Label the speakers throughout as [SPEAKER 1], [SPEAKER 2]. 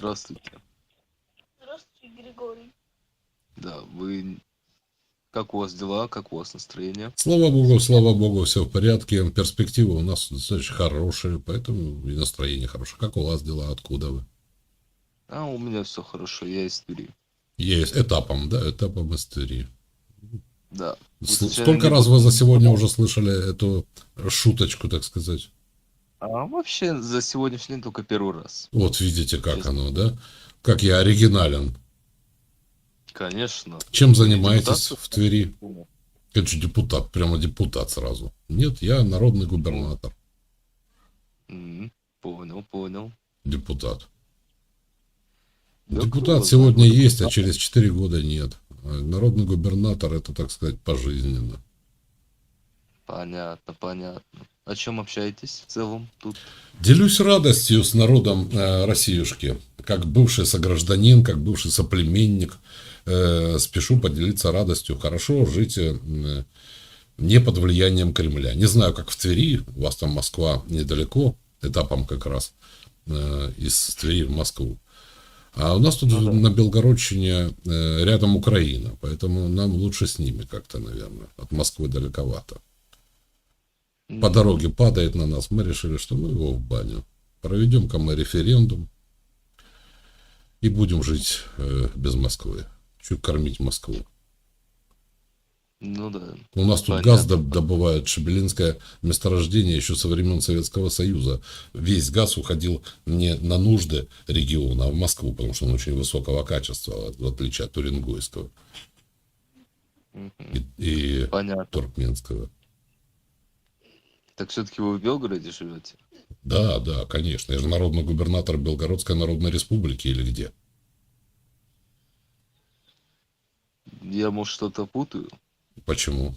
[SPEAKER 1] Здравствуйте.
[SPEAKER 2] Здравствуйте, Григорий.
[SPEAKER 1] Да, вы... Как у вас дела? Как у вас настроение?
[SPEAKER 3] Слава богу, слава богу, все в порядке. Перспективы у нас достаточно хорошие, поэтому и настроение хорошее. Как у вас дела? Откуда вы?
[SPEAKER 1] А, у меня все хорошо, я из Твери.
[SPEAKER 3] Есть этапом, да, этапом из Твери.
[SPEAKER 1] Да.
[SPEAKER 3] С- Сколько раз вы за сегодня уже слышали эту шуточку, так сказать?
[SPEAKER 1] А вообще за сегодняшний день только первый раз.
[SPEAKER 3] Вот видите, как
[SPEAKER 1] Честно.
[SPEAKER 3] оно, да? Как я оригинален.
[SPEAKER 1] Конечно.
[SPEAKER 3] Чем занимаетесь
[SPEAKER 1] Депутат?
[SPEAKER 3] в Твери? Конечно, депутат, прямо депутат сразу. Нет, я народный губернатор,
[SPEAKER 1] Понял, понял.
[SPEAKER 3] депутат.
[SPEAKER 1] Да
[SPEAKER 3] Депутат сегодня
[SPEAKER 1] да,
[SPEAKER 3] есть, а через 4 года нет. А Народный губернатор это, так сказать, пожизненно.
[SPEAKER 1] Понятно, понятно. О чем общаетесь в целом тут?
[SPEAKER 3] Делюсь радостью с народом э, Россиюшки. Как бывший согражданин, как бывший соплеменник, э, спешу поделиться радостью. Хорошо жить э, не под влиянием Кремля. Не знаю, как в Твери, у вас там Москва недалеко, этапом как раз э, из Твери в Москву. А у нас тут
[SPEAKER 1] Ну да.
[SPEAKER 3] на Белгородчине э, рядом Украина, поэтому нам лучше с ними как-то, наверное. От Москвы далековато. По дороге падает на нас, мы решили, что мы его в баню. Проведем-ка мы референдум и будем жить э, без Москвы. Чуть кормить Москву.
[SPEAKER 1] Ну да.
[SPEAKER 3] У нас тут
[SPEAKER 1] Понятно.
[SPEAKER 3] газ доб- добывают, Шебелинское месторождение еще со времен Советского Союза. Весь газ уходил не на нужды региона, а в Москву, потому что он очень высокого качества, в отличие от Турингойского
[SPEAKER 1] Мгм.
[SPEAKER 3] и, и
[SPEAKER 1] Понятно.
[SPEAKER 3] Туркменского.
[SPEAKER 1] Так все-таки вы в Белгороде живете?
[SPEAKER 3] Да, да, конечно. Я же народный губернатор Белгородской Народной Республики или где?
[SPEAKER 1] Я, может, что-то путаю?
[SPEAKER 3] Почему?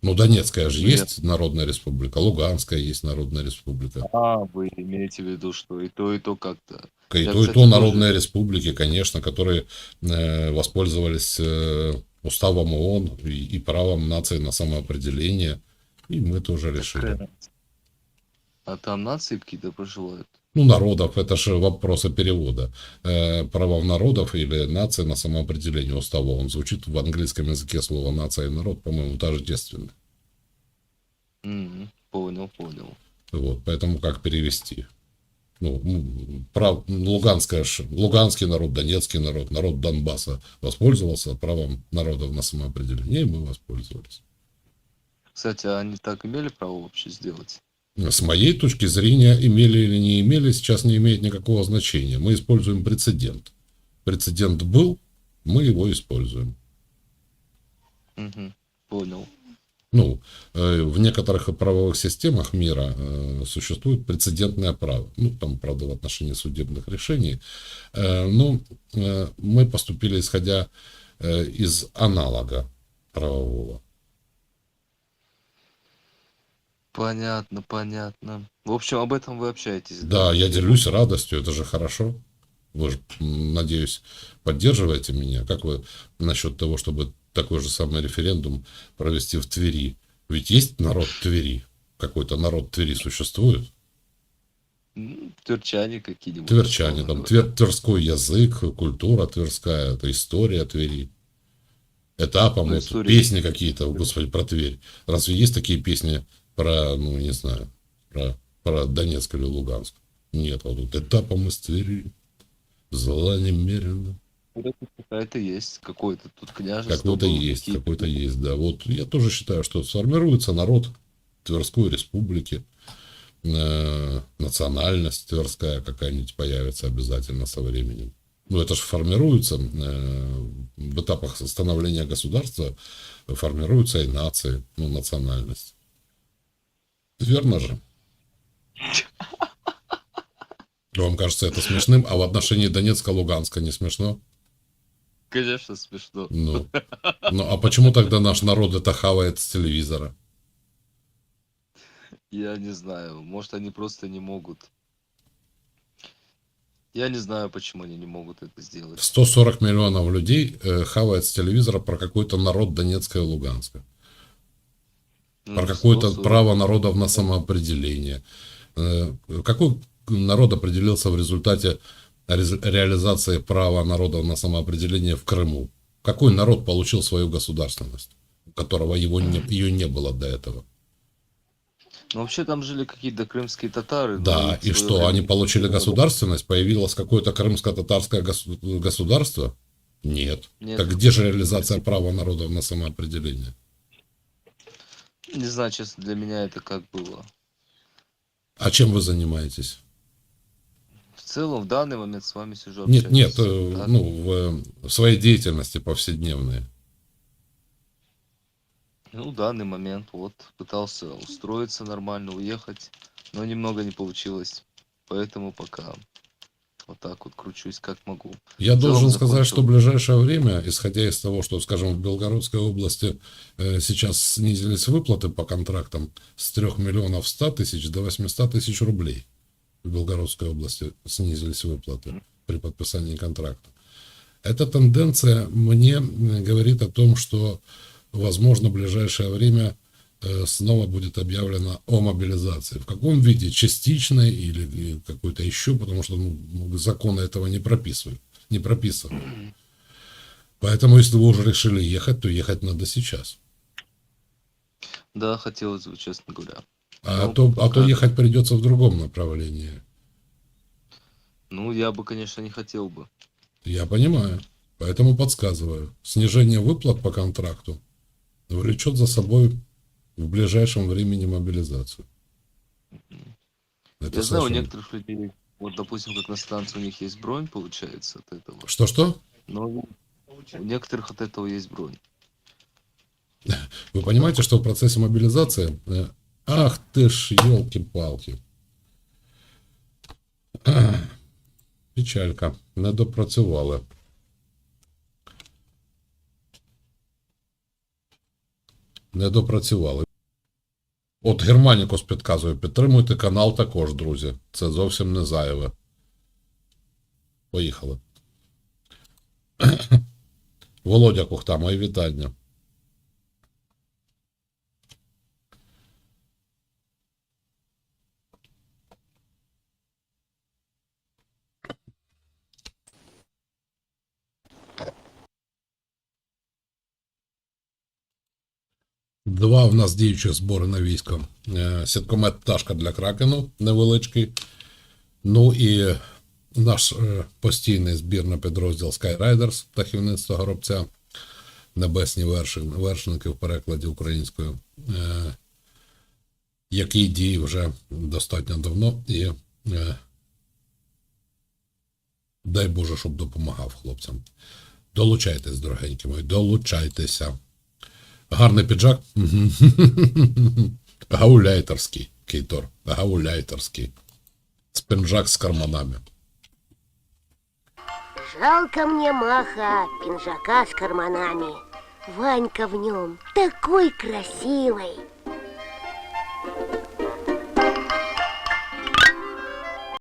[SPEAKER 3] Ну, Донецкая же
[SPEAKER 1] Нет.
[SPEAKER 3] есть Народная Республика, Луганская есть Народная Республика.
[SPEAKER 1] А, вы имеете в виду, что и то, и то как-то.
[SPEAKER 3] И
[SPEAKER 1] Я,
[SPEAKER 3] то, и
[SPEAKER 1] кстати,
[SPEAKER 3] то
[SPEAKER 1] тоже-
[SPEAKER 3] народные республики, конечно, которые э, воспользовались э, уставом ООН и, и правом нации на самоопределение. И мы тоже решили.
[SPEAKER 1] А там нации какие-то проживают?
[SPEAKER 3] Ну, народов, это же вопросы перевода. Э, правов народов или нация на самоопределение устава ООН. Звучит в английском языке слово нация и народ, по-моему, тождественно.
[SPEAKER 1] М, Понял, понял.
[SPEAKER 3] Вот, поэтому как перевести? Ну, прав, Луганская, Луганский народ, Донецкий народ, народ Донбасса воспользовался правом народов на самоопределение, и мы воспользовались.
[SPEAKER 1] Кстати, а они так имели право вообще сделать?
[SPEAKER 3] С моей точки зрения, имели или не имели, сейчас не имеет никакого значения. Мы используем прецедент. Прецедент был, мы его используем.
[SPEAKER 1] Мгм, Понял.
[SPEAKER 3] Ну, э, в некоторых правовых системах мира э, существует прецедентное право. Ну, там, правда, в отношении судебных решений. Э, но э, мы поступили исходя из аналога правового.
[SPEAKER 1] Понятно, понятно. В общем, об этом вы общаетесь.
[SPEAKER 3] Да, я делюсь радостью, это же хорошо. Вы же, надеюсь, поддерживаете меня. Как вы насчет того, чтобы такой же самый референдум провести в Твери? Ведь есть народ Твери. Какой-то народ Твери существует.
[SPEAKER 1] М, Тверчане какие-нибудь.
[SPEAKER 3] Тверчане, там твер- тверской язык, культура тверская, это история Твери. Этапом,
[SPEAKER 1] Ну,
[SPEAKER 3] вот, песни какие-то, господи, про Тверь. Разве есть такие песни про, ну, не знаю, про, про Донецк или Луганск? Нет, а вот тут этапом из Твери, зла немерено.
[SPEAKER 1] Какая-то есть, какой-то тут княжество.
[SPEAKER 3] Какой-то
[SPEAKER 1] было,
[SPEAKER 3] есть, какой-то есть, да. Вот я тоже считаю, что сформируется народ Тверской республики, э, национальность тверская какая-нибудь появится обязательно со временем. Ну, это же формируется э, в этапах становления государства, формируются и нации, ну, национальность. Верно же? Вам кажется это смешным, а в отношении Донецка, Луганска не смешно?
[SPEAKER 1] Конечно, смешно.
[SPEAKER 3] Ну, ну а почему тогда наш народ это хавает с телевизора?
[SPEAKER 1] Я не знаю. Может, они просто не могут. Я не знаю, почему они не могут это сделать.
[SPEAKER 3] 140 миллионов людей э, хавает с телевизора про какой-то народ Донецка и Луганска.
[SPEAKER 1] Ну,
[SPEAKER 3] Про какое-то
[SPEAKER 1] 140.
[SPEAKER 3] право народов на самоопределение. Э, Какой народ определился в результате рез- реализации права народов на самоопределение в Крыму. Какой народ получил свою государственность, у которого его не, ее не было до этого?
[SPEAKER 1] Ну, вообще там жили какие-то крымские татары. но
[SPEAKER 3] Да, и что,
[SPEAKER 1] время
[SPEAKER 3] они получили государственность, появилось какое-то крымско-татарское гос- государство? Нет.
[SPEAKER 1] Нет.
[SPEAKER 3] Так где же реализация права народов на самоопределение?
[SPEAKER 1] Не знаю, честно, для меня это как было.
[SPEAKER 3] А чем вы занимаетесь?
[SPEAKER 1] В целом, в данный момент с вами сижу,
[SPEAKER 3] Нет, нет, э,
[SPEAKER 1] Так?
[SPEAKER 3] ну, в, в своей деятельности повседневной.
[SPEAKER 1] Ну, в данный момент вот пытался устроиться нормально, уехать, но немного не получилось. Поэтому пока вот так вот кручусь как могу.
[SPEAKER 3] Я должен сказать, что в ближайшее время, исходя из того, что, скажем, в Белгородской области э, сейчас снизились выплаты по контрактам с 3 миллионов 100 тысяч до 800 тысяч рублей. В Белгородской области снизились выплаты при подписании контракта. Эта тенденция мне м, говорит о том, что, возможно, в ближайшее время э, снова будет объявлено о мобилизации. В каком виде? Частичной или э, какой-то еще, потому что ну, законы этого не прописывают, не прописаны. Поэтому, если вы уже решили ехать, то ехать надо сейчас.
[SPEAKER 1] Да, хотелось бы, честно говоря.
[SPEAKER 3] А,
[SPEAKER 1] Ну,
[SPEAKER 3] то, а то
[SPEAKER 1] пока-
[SPEAKER 3] ехать придется в другом направлении.
[SPEAKER 1] Ну, я бы, конечно, не хотел бы.
[SPEAKER 3] Я понимаю. Поэтому подсказываю. Снижение выплат по контракту влечет за собой в ближайшем времени мобилизацию. Это
[SPEAKER 1] я знаю, у некоторых людей, вот, допустим, как на станции, у них есть бронь, получается, от этого.
[SPEAKER 3] Что-что?
[SPEAKER 1] Но у некоторых от этого есть бронь.
[SPEAKER 3] Вы понимаете, что в процессе мобилизации... э, Ах ты ж, елки-палки. Печалька. Не Не допрацювали. От Германікус підказує, підтримуйте канал також, друзі. Це зовсім не зайве. Поїхали. Володя Кухта, мої вітання. Два в нас діючих збори на військо. Е, Сіткомет пташка для кракену невеличкий. Ну і наш е, постійний збірний підрозділ Skyriders птахівництва горобця. Небесні вершники в перекладі українською, е, який діє вже достатньо давно. І дай Боже, щоб допомагав хлопцям. Долучайтесь, дорогенькі мої, долучайтеся. Гарний піджак. Гауляйтерський, Кейтор. Гауляйтерський. Спинжак з карманами.
[SPEAKER 4] Жалко мне Маха, пинжака с карманами. Ванька в нем такой красивый.